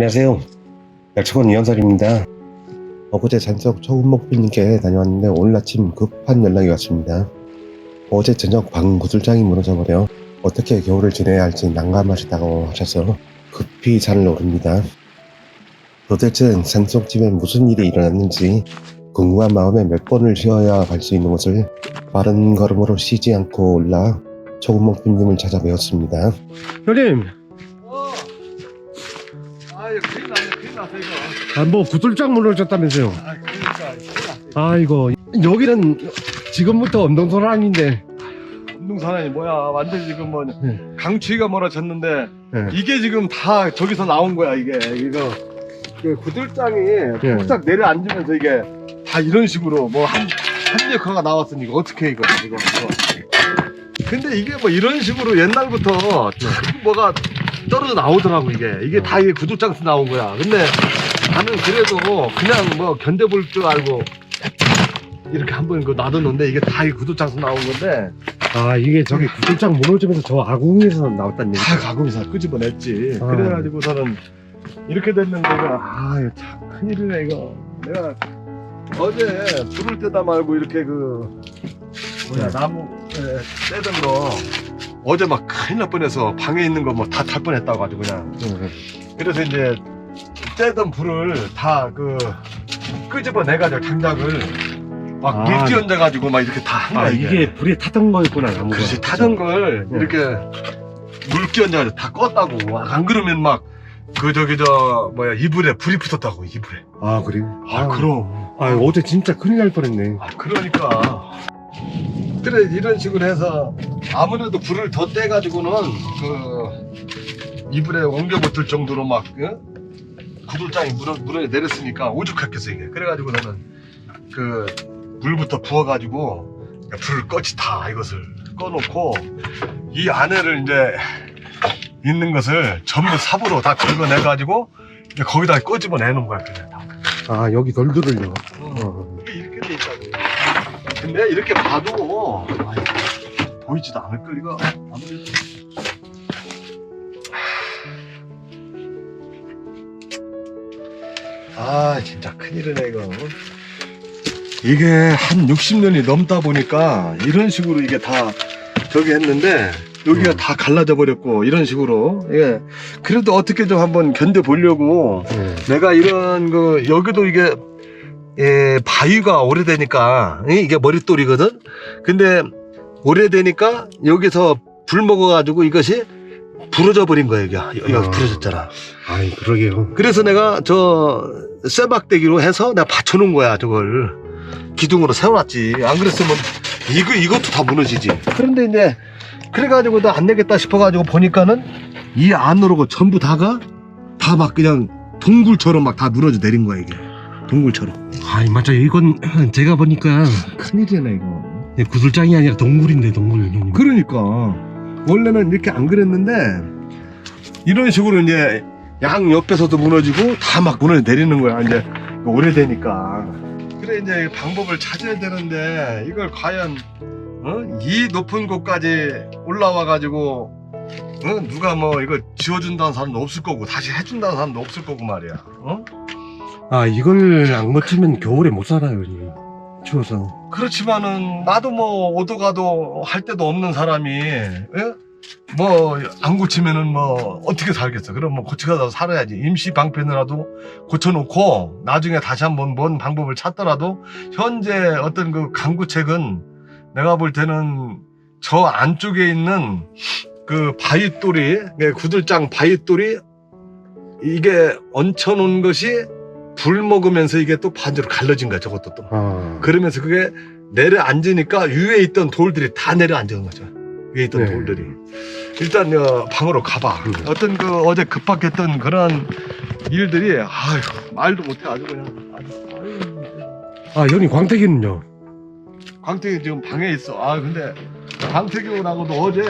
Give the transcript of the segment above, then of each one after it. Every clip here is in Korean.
안녕하세요. 약초원 이현설입니다. 어제 잔석 초금목비님께 다녀왔는데 오늘 아침 급한 연락이 왔습니다. 어제 저녁 방 구슬장이 무너져 버려 어떻게 겨울을 지내야 할지 난감하시다고 하셔서 급히 산을 오릅니다. 도대체 산속집에 무슨 일이 일어났는지 궁금한 마음에 몇 번을 쉬어야 갈 수 있는 곳을 빠른 걸음으로 쉬지 않고 올라 초금목비님을 찾아 배웠습니다. 형님, 아, 뭐 구슬장 무너졌다면서요? 아, 그러니까. 아이고 여기는 지금부터 엄동설아인데 운동산이 뭐야, 완전 지금 뭐, 네. 강추위가 멀어졌는데, 네. 이게 지금 다 저기서 나온 거야, 이게. 이거. 그 구들장이 네. 뚝딱 내려앉으면서 이게 다 이런 식으로 뭐 한, 한 역화가 나왔으니 이거 어떻게 해, 이거, 이거. 이거. 근데 이게 뭐 이런 식으로 옛날부터 뭐가 떨어져 나오더라고, 이게. 이게 다 이게 구들장에서 나온 거야. 근데 나는 그래도 그냥 뭐 견뎌볼 줄 알고 이렇게 한번 그 놔뒀는데 이게 다 이 구두장에서 나온 건데. 아 이게 저기 구슬장 무너지면서 저 아궁이에서 나왔다는 얘기 다 가공에서 끄집어냈지. 아. 그래가지고서는 이렇게 됐는데 이거 아 이거 참 큰일이네 이거. 내가 어제 불을 떼다 말고 이렇게 그 뭐야 네. 나무 에, 떼던 거 어제 막 큰일 날 뻔해서 방에 있는 거 뭐 다 탈 뻔했다고 가지고 그냥. 그래서 이제 떼던 불을 다 그 끄집어내가지고 장작을 막 아. 물 끼얹어가지고 막 이렇게 다 한 거야 아 이게. 불이 타던 거였구나 나무가 그렇지 타던 걸 네. 이렇게 물 끼얹어가지고 다 껐다고. 안 그러면 막 그 저기 저 뭐야 이불에 불이 붙었다고 이불에. 아 그래 아, 그럼. 아 어제 진짜 큰일 날 뻔했네. 아 그러니까. 그래 이런 식으로 해서 아무래도 불을 더 떼가지고는 그 이불에 옮겨 붙을 정도로 막 어? 구들장이 물어, 물어 내렸으니까 오죽했겠어 이게 그래가지고 나는 그 물부터 부어가지고 불을 꺼지 다 이것을 꺼놓고 이 안에를 이제 있는 것을 전부 삽으로 다 긁어내가지고 이제 거기다 꺼집어 내는 거야 그냥 다. 아 여기 돌들을요 어. 이게 이렇게 돼 있다고. 근데 이렇게 봐도 아이, 보이지도 않을 걸 이거. 아무래도. 아 진짜 큰일이네 이거. 이게 한 60년이 넘다 보니까 이런 식으로 이게 다 저기 했는데 여기가 음. 다 갈라져 버렸고 이런 식으로 예 그래도 어떻게 좀 한번 견뎌 보려고 네. 내가 이런 그 여기도 이게 예, 바위가 오래되니까 이- 이게 머릿돌이거든. 근데 오래되니까 여기서 불 먹어가지고 이것이 부러져 버린 거야 여기가 여기가 아. 부러졌잖아. 아이 그러게요 그래서 내가 저 쇠박대기로 해서 내가 받쳐놓은 거야 저걸 기둥으로 세워놨지. 안 그랬으면 이거 이것도 다 무너지지. 그런데 이제 그래가지고도 안 되겠다 싶어가지고 보니까는 이 안으로 전부 다가 다 막 그냥 동굴처럼 막 다 무너져 내린 거야 이게 동굴처럼. 아이 맞아 이건 제가 보니까 큰일이네 이거. 구슬장이 아니라 동굴인데 동굴 형님 그러니까 원래는 이렇게 안 그랬는데 이런 식으로 이제 양 옆에서도 무너지고 다막 무너져 내리는 거야 이제 오래되니까. 그래 이제 방법을 찾아야 되는데 이걸 과연 어? 이 높은 곳까지 올라와 가지고 어? 누가 뭐 이거 지워준다는 사람도 없을 거고 다시 해준다는 사람도 없을 거고 말이야. 어? 아 이걸 안 고치면 겨울에 못 살아요 형님 추워서 그렇지만은 나도 뭐 오도 가도 할 데도 없는 사람이 뭐 안 고치면은 뭐 어떻게 살겠어? 그럼 뭐 고치가서 살아야지. 임시 방편이라도 고쳐놓고 나중에 다시 한번 뭔 방법을 찾더라도 현재 어떤 그 강구책은 내가 볼 때는 저 안쪽에 있는 그 바위돌이 네, 구들장 바위돌이 이게 얹혀놓은 것이 불 먹으면서 이게 또 반대로 갈라진 거야 저것도 또. 아. 그러면서 그게 내려앉으니까 위에 있던 돌들이 다 내려앉은 거죠. 위에 있던 네. 돌들이. 일단 어, 방으로 가봐. 음. 어떤 그 어제 급박했던 그런 일들이 아유 말도 못해 아주 그냥 아주 아유. 아 형님 광택이는요 광택이 지금 방에 있어. 아 근데 광택이라고도 어제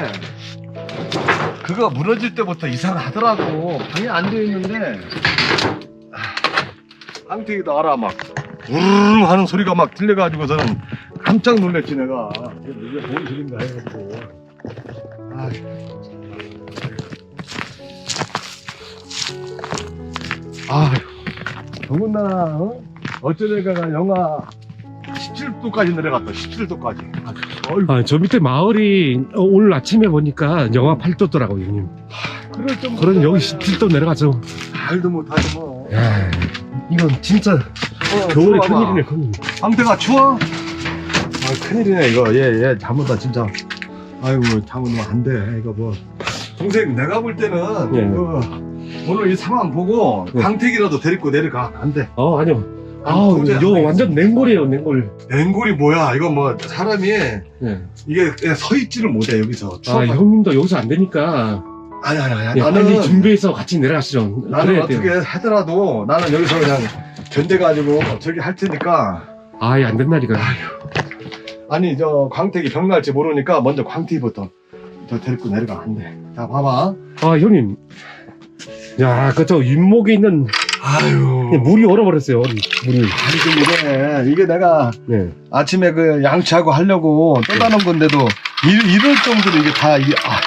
그거 무너질 때부터 이상하더라고. 방에 앉아 있는데 광택이도 알아 막 우르르 하는 소리가 막 들려가지고서는 깜짝 놀랐지 내가. 이게 뭔 소린가 해가지고. 아, 아, 더군다나 어? 어쩌다가 영하 17도까지 내려갔다. 17도까지. 어휴, 아, 저 밑에 마을이 어, 오늘 아침에 보니까 영하 8도더라고요, 형님. 그럴 좀. 그런 여기 17도 내려가죠. 말도 못하지 뭐. 야, 이건 진짜 어, 겨울에. 큰일이네, 큰일. 상태가 추워? 아 큰일이네 이거 얘 얘 잘못다 진짜 아이고 잘못하면 안돼 이거 뭐 동생 내가 볼 때는 예. 그, 오늘 이 상황 보고 예. 광택이라도 데리고 내려가 안돼 어, 아니요. 아, 도저히 안 이거. 완전 냉골이에요, 냉골. 앵골이 뭐야 이거 뭐 사람이 예. 이게 그냥 서 있지를 못해 여기서 아. 형님도 여기서 안 되니까 아니 아니 아니 예, 나는 빨리 준비해서 같이 내려가시죠. 나는 그래야 어떻게 돼요. 하더라도 나는 여기서 그냥 견뎌가지고 저기 할 테니까 아, 예, 안 된다니까. 아니 저 광택이 병 날지 모르니까 먼저 광택이부터 저 데리고 내려가 안돼 자 봐봐 아, 형님. 야, 그 저 윗목에 있는 아유 물이 얼어버렸어요, 물이. 아니 좀 이래 이게 내가 네. 아침에 그 양치하고 하려고 떠다는 건데도 이, 이럴 정도로 이게 다 이게 아,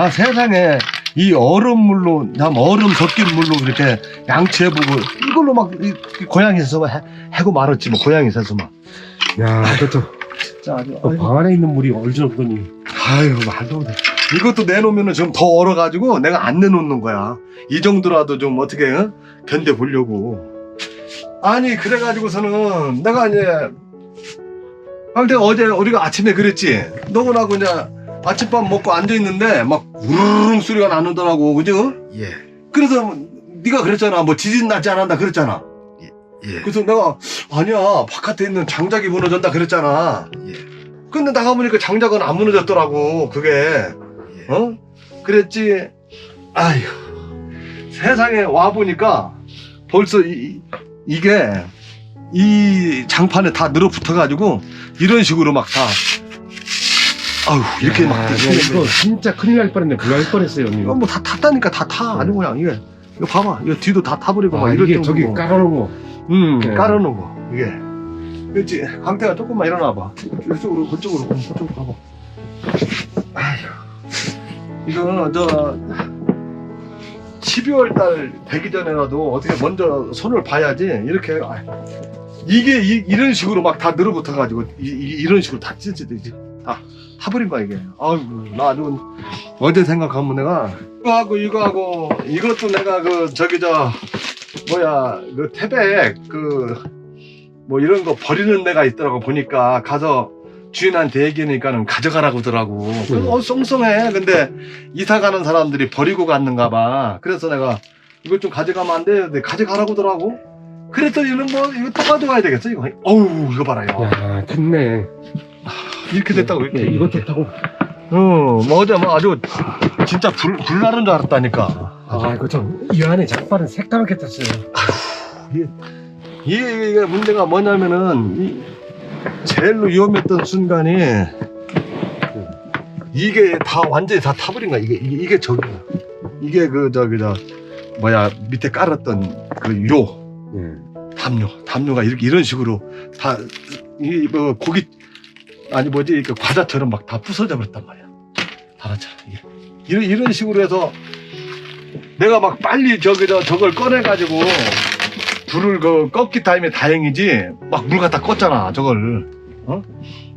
나 세상에 이 얼음물로 남 얼음 섞인 물로 이렇게 양치해보고 이걸로 막 이, 이 고향에서 해, 해고 말았지 뭐 고향에서 막 야, 그쵸. 진짜 아주 그방 안에 있는 물이 얼지없더니. 아유 말도 못해 이것도 내놓으면 좀 더 얼어가지고 내가 안 내놓는 거야. 이 정도라도 좀 어떻게 어? 견뎌 보려고. 아니 그래가지고서는 내가 이제 근데 어제 우리가 아침에 그랬지? 너고 나고 이제 아침밥 먹고 앉아있는데 막 우르릉 소리가 나누더라고. 그죠? 예, 그래서 네가 그랬잖아. 뭐 지진 났지 않았나 그랬잖아 예, 그래서 내가 아니야 바깥에 있는 장작이 무너졌다 그랬잖아 예, 근데 나가보니까 장작은 안 무너졌더라고 그게 예. 어? 그랬지. 아휴. 세상에 와 보니까 벌써 이, 이게 이 장판에 다 늘어붙어 가지고 이런 식으로 막 다 아휴 이렇게 막 야, 되- 이거 진짜 큰일 날 뻔했네. 불날 뻔했어요, 형님. 이거 뭐다 탔다니까 다 타. 아주 그냥 이게 이거 봐봐. 이거 뒤도 다 타버리고 막 아, 이럴 이게 저기 정도고. 깔아놓은 거. 음, 네. 깔아놓은 거 이게. 그렇지. 강태가 조금만 일어나 봐. 이쪽으로 그쪽으로 그쪽으로 가봐. 아휴. 이거 저 12월 달 되기 전에라도 어떻게 먼저 손을 봐야지 이렇게 아, 이게 이, 런 식으로 막 다 늘어붙어 가지고 이, 런 식으로 다 찢어지지 다 타버린 거야 이게 아이고 나 아주 어제 생각하면 내가 이거 하고 이거 하고 이것도 내가 그 저기 저 뭐야 그 태백 그 뭐 이런 거 버리는 데가 있더라고 보니까. 가서 주인한테 얘기하니까는 가져가라고 하더라고. 그래서 어 썽썽해. 근데 이사 가는 사람들이 버리고 갔는가 봐. 그래서 내가 이거 좀 가져가면 안 돼? 근데 가져가라고 하더라고. 그랬더니는 뭐 이거 또 가져가야 되겠어? 이거. 어우 이거 봐라 요. 야, 됐네. 이렇게 됐다고 이렇게. 네, 이것도 타고. 어, 뭐 어제 뭐 아주 진짜 불, 불나는 줄 알았다니까 아, 이거 좀, 이 안에 장판은 새까맣게 탔어요. 이게, 이게 문제가 뭐냐면은 이 제일로 위험했던 순간이 이게 다 완전히 다 타버린 거야. 이게 이게, 이게 저기야 이게 그 저기 저 뭐야 밑에 깔았던 그요. 예. 담요. 담요가 이렇게 이런 식으로 다이뭐 고기 아니 뭐지 그 과자처럼 막 다 부서져 버렸단 말이야. 달아처럼 이게. 이런 이런 식으로 해서 내가 막 빨리 저기 저 저걸 꺼내 가지고 불을 그 껐기 타임에 다행이지 막 물 갖다 껐잖아 저걸 어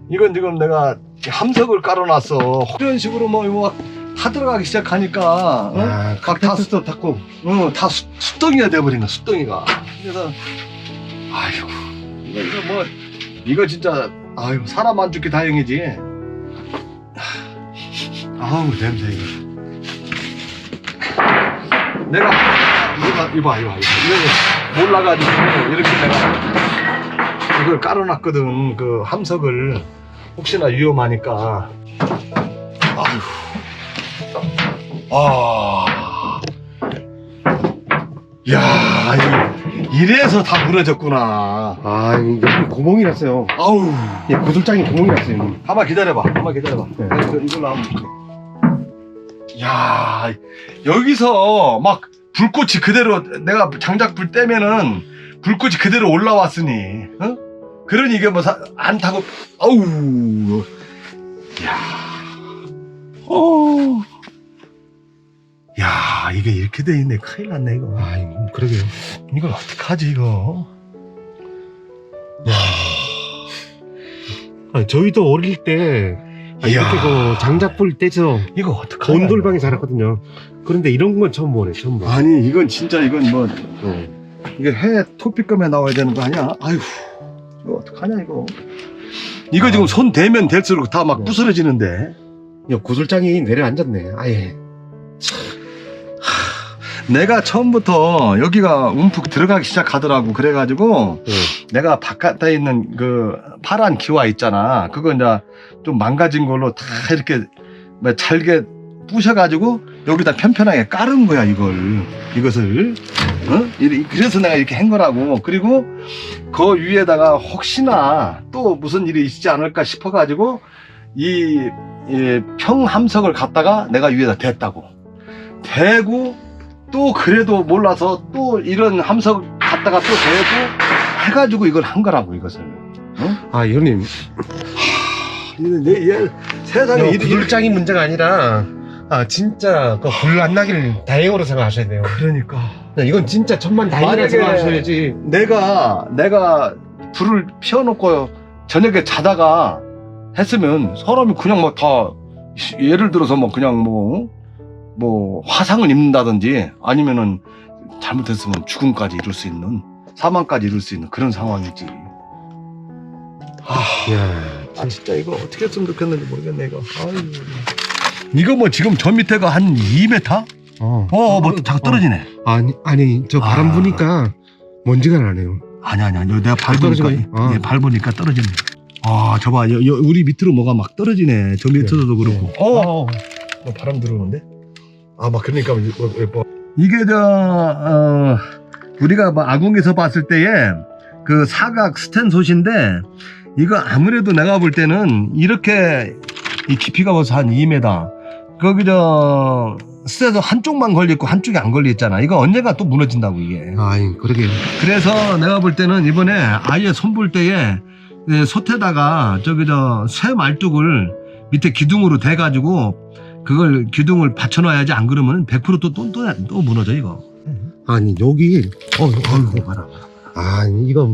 이건 지금 내가 함석을 깔아놨어 이런 식으로 뭐 이거 막 타들어가기 시작하니까 어? 아, 막 다, 카페트도 탔고. 어, 다 수, 덩이가 돼버린 거야, 수덩이가. 그래서, 아이고, 이거, 이거 뭐, 이거 진짜, 아유, 사람 안 죽기 다행이지. 아우, 냄새, 이거. 내가, 이거, 이거 봐, 이거 봐, 이거. 이거 몰라가지고, 이렇게 내가, 이걸 깔아놨거든, 그 함석을. 혹시나 위험하니까. 아유. 아. 야, 이- 이래서 다 무너졌구나. 아, 여기 구멍이 났어요. 아우. 예, 구슬장에 구멍이 났어요. 가만 기다려봐. 가만 기다려봐. 네. 이거, 이걸로 한번. 야, 여기서 막 불꽃이 그대로 내가 장작불 떼면은 불꽃이 그대로 올라왔으니, 어? 그러니 이게 뭐 안 타고, 아우. 야. 어. 야 이게 이렇게 돼 있네 큰일 났네 이거 아, 그러게요. 이걸 어떡하지 이거 아, 저희도 어릴 때 아, 이렇게 이야. 그 장작불 떼서 이거 어떡하냐 온돌방에 살았거든요. 그런데 이런 건 처음 보네, 처음 봐. 아니 이건 진짜 이건 뭐 어. 이게 해 토픽감에 나와야 되는 거 아니야 아휴 이거 어떡하냐 이거 이거 지금 손 대면 될수록 다막 네. 부스러지는데 야, 구슬장이 내려앉았네. 아예. 내가 처음부터 여기가 움푹 들어가기 시작하더라고 그래가지고 네. 내가 바깥에 있는 그 파란 기와 있잖아 그거 이제 좀 망가진 걸로 다 이렇게 뭐 잘게 부셔가지고 여기다 편편하게 깔은 거야 이걸. 이것을. 어? 그래서 내가 이렇게 한 거라고. 그리고 그 위에다가 혹시나 또 무슨 일이 있지 않을까 싶어 가지고 이, 이 평함석을 갖다가 내가 위에다 댔다고. 대고 또 그래도 몰라서 또 이런 함석 갖다가 또 대고 해가지고 이걸 한 거라고 이것을. 아, 형님. 내, 얘, 세상에 이 구슬장이 문제가 아니라, 아, 진짜, 그 불 안 나길 다행으로 생각하셔야 돼요. 그러니까 야, 이건 진짜 천만 다행이라 만약에- 생각하셔야지. 내가 내가 불을 피워놓고 저녁에 자다가 했으면 사람이 그냥 뭐다 예를 들어서 뭐 그냥 뭐 뭐 화상을 입는다든지 아니면은 잘못했으면 죽음까지 이룰 수 있는 사망까지 이룰 수 있는 그런 상황이지. 아, 야, 아 진짜 이거 어떻게 했으면 좋겠는지 모르겠네 이거. 아유. 이거 뭐 지금 저 밑에가 한 2m? 어. 어, 뭐 자꾸 떨어지네. 아니, 아니, 저 바람 아. 부니까 먼지가 나네요. 아니 아니 아니 내가 밟으니까 있- 어. 예, 밟으니까 떨어지네. 아 저봐 여, 여, 우리 밑으로 뭐가 막 떨어지네. 저 밑에서도 그렇고. 어, 뭐 바람 들어오는데? 아 막 그러니까 뭐, 뭐. 이게 저 어, 우리가 뭐 아궁에서 봤을 때에 그 사각 스탠 솥인데 이거 아무래도 내가 볼 때는 이렇게 이 깊이가 벌써 한 2m. 거기 저 스탠솥 한쪽만 걸려있고 한쪽이 안 걸려있잖아. 이거 언젠가 또 무너진다고 이게. 아이, 그러게요. 그래서 내가 볼 때는 이번에 아예 손볼 때에 예, 솥에다가 저기 저 쇠 말뚝을 밑에 기둥으로 대가지고 그걸 기둥을 받쳐놔야지 안 그러면 100%또 또, 또, 또 무너져 이거. 아니, 여기, 어, 어이구, 봐라. 아니, 이거,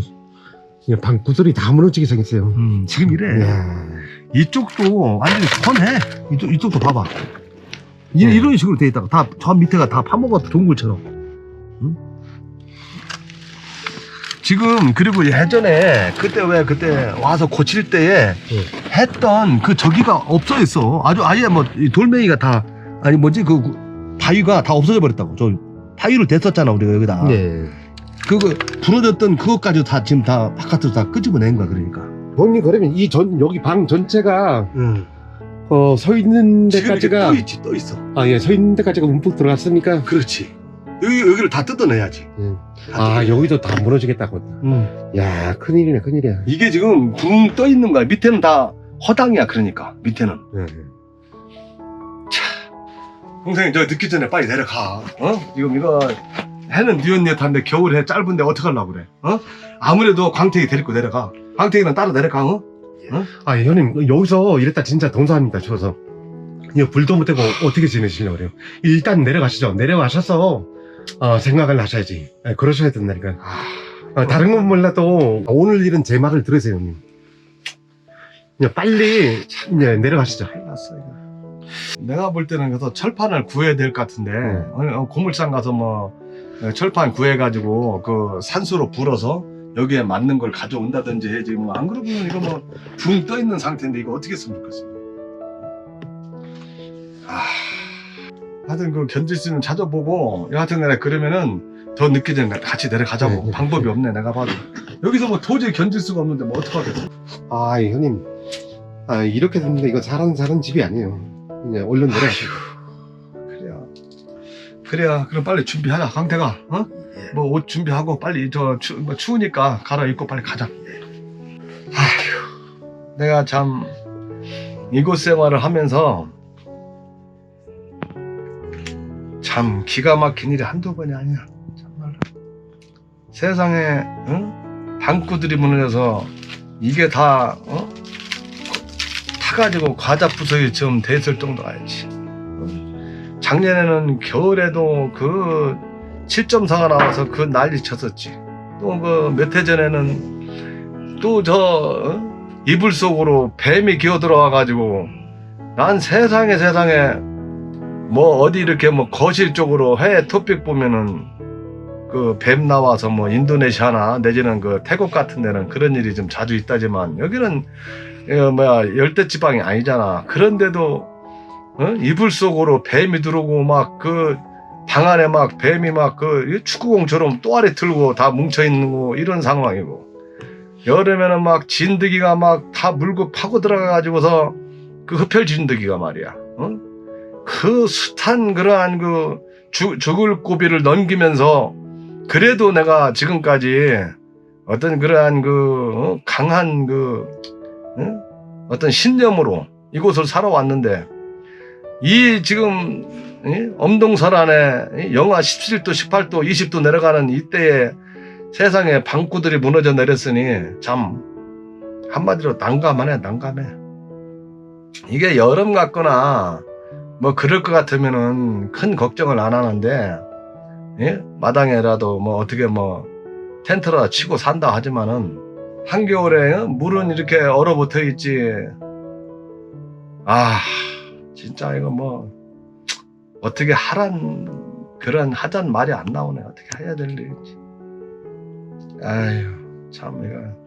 그냥 방 구슬이 다 무너지게 생겼어요. 음, 지금 이래. 야 이쪽도 완전히 선해. 이쪽, 이쪽도 봐봐. 이, 음. 이런 식으로 돼 있다가 다 저 밑에가 다 파먹었어 동굴처럼. 응? 지금 그리고 예전에 그때 왜 그때 와서 고칠 때에 했던 그 저기가 없어 있어. 아주 아예 뭐 이 돌멩이가 다 아니 뭐지 그 바위가 다 없어져 버렸다고. 저 바위를 댔었잖아 우리가 여기다. 네. 그거 부러졌던 그것까지 다 지금 다 바깥으로 다 끄집어낸 거야 그러니까. 형님, 그러면 이 전, 여기 방 전체가, 응. 어, 서 있는 지금 이렇게 데까지가, 떠 있지 떠 있어. 아, 예, 서 있는 데까지가 움푹 들어갔으니까, 그렇지. 여기 여기를 다 뜯어내야지. 음. 다 아. 여기도 다 무너지겠다고. 음. 야, 큰일이네, 큰일이야. 이게 지금 붕 떠 있는 거야. 밑에는 다 허당이야. 그러니까 밑에는. 네. 동생 저 늦기 전에 빨리 내려가. 어? 지금 이거 해는 뉘엿뉘엿한데 겨울에 짧은데 어떡하려고 그래? 어? 아무래도 광택이 데리고 내려가. 광택이는 따로 내려가. 어? 아, 예, 형님, 여기서 이랬다 진짜 동사합니다, 추워서. 이거 불도 못 떼고 어떻게 지내시려고 그래요? 일단 내려가시죠. 내려가셔서, 어, 생각을 하셔야지. 예, 그러셔야 된다니까. 아, 다른 건 몰라도 오늘 일은 제 말을 들으세요, 형님. 그냥 빨리 예, 내려가시죠. 큰일 났어 이거. 내가 볼 때는 그래서 철판을 구해야 될 것 같은데 음. 어, 어, 고물상 가서 뭐 어, 철판 구해가지고 그 산수로 불어서 여기에 맞는 걸 가져온다든지 해야지 뭐 안 그러면 이거 뭐 붕 떠 있는 상태인데 이거 어떻게 했으면 좋겠어. 아, 하여튼 그 견딜 수 있는 찾아보고 여하튼 간에 그러면은 더 늦기 전에 같이 내려가자고 네, 네. 방법이 없네 내가 봐도 여기서 뭐 도저히 견딜 수가 없는데 뭐 어떡하겠어. 아, 예, 형님. 아, 이렇게 됩니다. 이거 사람 사는 집이 아니에요. 그냥 얼른. 그래야 그래야 그럼 빨리 준비하자 강태가 어? 예. 뭐 옷 준비하고 빨리 저 추, 뭐 추우니까 갈아입고 빨리 가자 아휴 내가 참 이곳 생활을 하면서 참 기가 막힌 일이 한두 번이 아니야 정말로 세상에 응? 방구들이 무너져서 이게 다 어? 타가지고 과자 부서에 지금 됐을 정도가 아니지 작년에는 겨울에도 그 7.4가 나와서 그 난리 쳤었지. 또 그 몇 해 전에는 또 저 이불 속으로 뱀이 기어 들어와 가지고 난 세상에 세상에 뭐 어디 이렇게 뭐 거실 쪽으로 해 토픽 보면은 그 뱀 나와서 뭐 인도네시아나 내지는 그 태국 같은 데는 그런 일이 좀 자주 있다지만 여기는 어, 뭐야 열대 지방이 아니잖아. 그런데도 어? 이불 속으로 뱀이 들어오고 막 그 방 안에 막 뱀이 막 그 축구공처럼 또아리 들고 다 뭉쳐 있는 거 이런 상황이고 여름에는 막 진드기가 막 다 물고 파고 들어가 가지고서 그 흡혈 진드기가 말이야. 어? 그 숱한 그러한 그 죽, 죽을 고비를 넘기면서 그래도 내가 지금까지 어떤 그러한 그 어? 강한 그 응? 어떤 신념으로 이곳을 살아왔는데 이 지금 이 엄동설안에 이 영하 17도, 18도, 20도 내려가는 이때에 세상에 방구들이 무너져 내렸으니 참 한마디로 난감하네, 난감해. 이게 여름 같거나 뭐 그럴 것 같으면은 큰 걱정을 안 하는데 예? 마당에라도 뭐 어떻게 뭐 텐트라 치고 산다 하지만은 한겨울에 어? 물은 이렇게 얼어붙어 있지. 아, 진짜 이거 뭐 어떻게 하란 그런 하잔 말이 안 나오네. 어떻게 해야 될 일인지. 아유, 참 이거.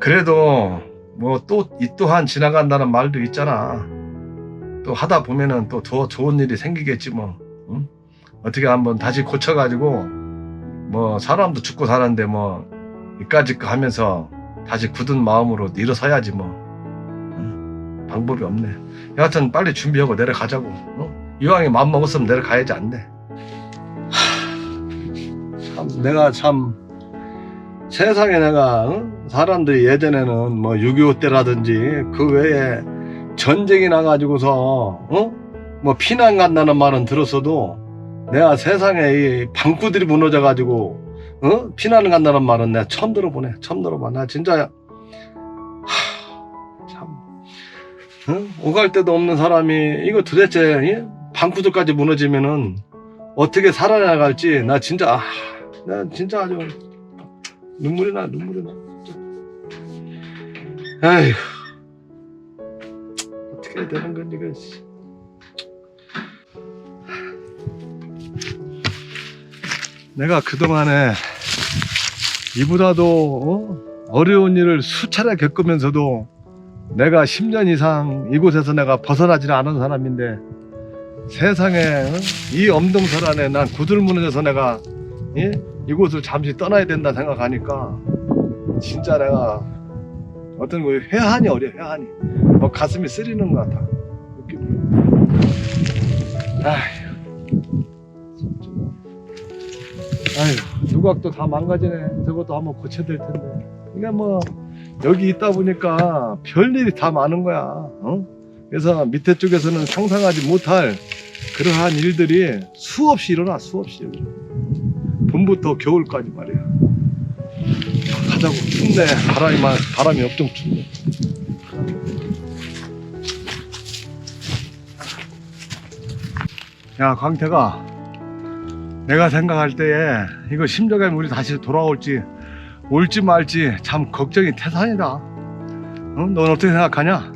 그래도 뭐 또 이 또한 지나간다는 말도 있잖아. 또 하다 보면은 또 더 좋은 일이 생기겠지 뭐. 응? 어떻게 한번 다시 고쳐가지고 뭐 사람도 죽고 사는데 뭐 이까짓 거 하면서 다시 굳은 마음으로 일어서야지 뭐 응? 방법이 없네 여하튼 빨리 준비하고 내려가자고 어? 이왕에 마음 먹었으면 내려가야지 안돼 참 내가 참 세상에 내가 어? 사람들이 예전에는 뭐 6.25 때라든지 그 외에 전쟁이 나가지고서 어? 뭐 피난 간다는 말은 들었어도 내가 세상에 이 방구들이 무너져가지고 어? 피난 간다는 말은 내가 처음 들어보네. 처음 들어봐. 나 진짜 어? 오갈 데도 없는 사람이 이거 도대체 예? 방구들까지 무너지면은 어떻게 살아나갈지 나 진짜 아, 나 진짜 아주 눈물이 나 눈물이 나. 아휴 어떻게 해야 되는 건지 이거. 씨. 내가 그동안에 이보다도 어? 려운 일을 수차례 겪으면서도 내가 10년 이상 이곳에서 내가 벗어나지는 않은 사람인데 세상에 어? 이 엄동설 안에 난 구들 무너져서 내가 예? 이곳을 잠시 떠나야 된다 생각하니까 진짜 내가 어떤 그 회한이 어려 회한이 뭐 가슴이 쓰리는 것 같아 느낌이 아휴. 아휴 누각도 다 망가지네 저것도 한번 고쳐야 될 텐데 그러니까 뭐 여기 있다 보니까 별일이 다 많은 거야 어? 그래서 밑에 쪽에서는 상상하지 못할 그러한 일들이 수없이 일어나 수없이 일어나 봄부터 겨울까지 말이야. 가자고 춥네. 바람이 막 바람이 엄청 춥네. 야 광태가. 내가 생각할 때에 이거 심정에 우리 다시 돌아올지 올지 말지 참 걱정이 태산이다. 어? 넌 어떻게 생각하냐?